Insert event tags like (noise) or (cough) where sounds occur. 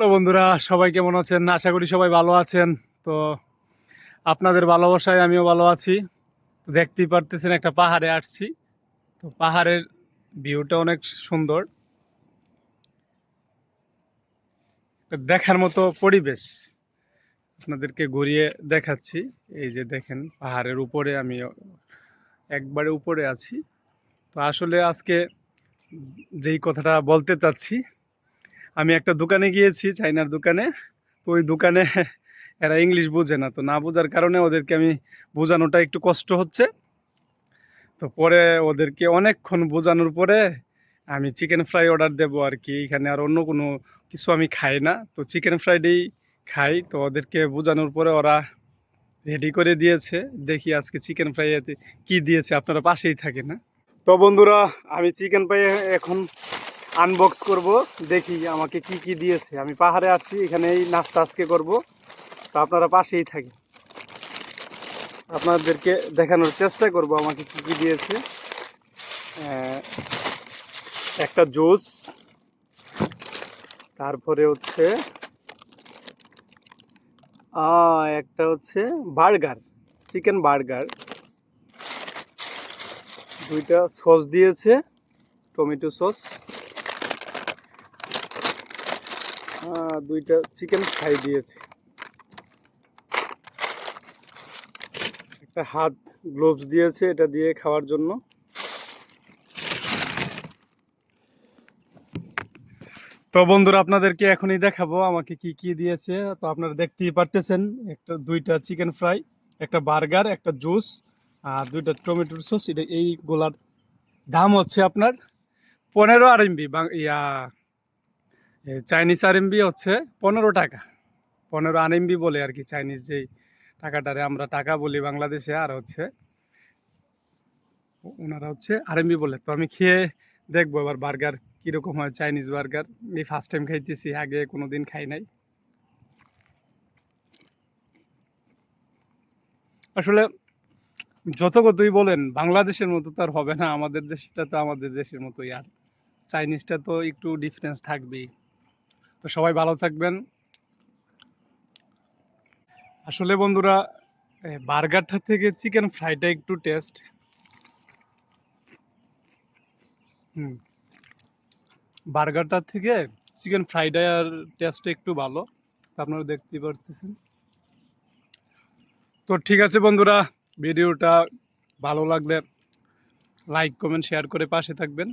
Hello বন্ধুরা, সবাই কেমন আছেন? আশা করি সবাই ভালো আছেন। তো আপনাদের ভালোবাসায় আমিও ভালো আছি। তো দেখতেই পারতেছেন একটা পাহাড়ে আসছি। তো পাহাড়ের ভিউটা অনেক সুন্দর। দেখার মতো পরিবেশ আপনাদেরকে ঘুরিয়ে দেখাচ্ছি। এই যে দেখেন, পাহাড়ের উপরে আমি একবারে উপরে আছি। তো আসলে আজকে যেই কথাটা বলতে চাচ্ছি আমি একটা দোকানে গিয়েছি, চাইনার দোকানে। তো ওই দোকানে (laughs) এরা ইংলিশ বোঝে না। তো না বোঝার কারণে ওদেরকে আমি বোঝানোটা একটু কষ্ট হচ্ছে। তো পরে ওদেরকে অনেকক্ষণ বোঝানোর পরে আমি চিকেন ফ্রাই অর্ডার দেবো আর কি। এখানে আর অন্য কোনো কিছু আমি খাই না। তো চিকেন ফ্রাইডেই খাই। তো ওদেরকে বোঝানোর পরে ওরা রেডি করে দিয়েছে। দেখি আজকে চিকেন ফ্রাই কি দিয়েছে। আপনারা পাশেই থাকে না তো বন্ধুরা, আমি চিকেন ফ্রাই এখন আনবক্স করব, দেখি আমাকে কি কি দিয়েছে। আমি পাহাড়ে আসছি এখানে এই নাস্তা আজকে করব। তো আপনারা পাশেই থাকি আপনাদেরকে দেখানোর চেষ্টা করব আমাকে কি কি দিয়েছে। একটা জুস, তারপরে হচ্ছে একটা হচ্ছে বার্গার, চিকেন বার্গার। দুইটা সস দিয়েছে, টমেটো সস। দুইটা চিকেন ফ্রাই দিয়েছে। একটা হাত গ্লোভস দিয়েছে, এটা দিয়ে খাওয়ার জন্য। তো বন্ধুরা, আপনাদেরকে এখনই দেখাবো আমাকে কি কি দিয়েছে। তো আপনারা দেখতেই পারতেছেন, একটা, দুইটা চিকেন ফ্রাই একটা বার্গার একটা জুস আর দুইটা টমেটোর সস এটা এইগুলার দাম হচ্ছে আপনার পনেরো আর এমবি ইয়া চাইনিজ আর এমবি হচ্ছে পনেরো টাকা। পনেরো আর এমবি বলে আর কি চাইনিজ যেই টাকাটারে আমরা টাকা বলি বাংলাদেশে, আর হচ্ছে ওনারা হচ্ছে আর এমবি বলে। তো আমি খেয়ে দেখব এবার বার্গার কীরকম হয় চাইনিজ বার্গার। এই ফার্স্ট টাইম খাইতেছি, আগে কোনো দিন খাই নাই। আসলে যত কতই বলেন, বাংলাদেশের মতো তো আর হবে না, আমাদের দেশটা তো আমাদের দেশের মতোই। আর চাইনিজটা তো একটু ডিফারেন্স থাকবেই। তো সবাই ভালো থাকবেন। আসলে বন্ধুরা বার্গারটা থেকে চিকেন ফ্রাইটা একটু টেস্ট। হুম। বার্গারটার থেকে চিকেন ফ্রাইডাই আর টেস্টটা একটু ভালো, তা আপনারা দেখতেই পারতেছেন। তো ঠিক আছে বন্ধুরা, ভিডিওটা ভালো লাগলে লাইক, কমেন্ট, শেয়ার করে পাশে থাকবেন।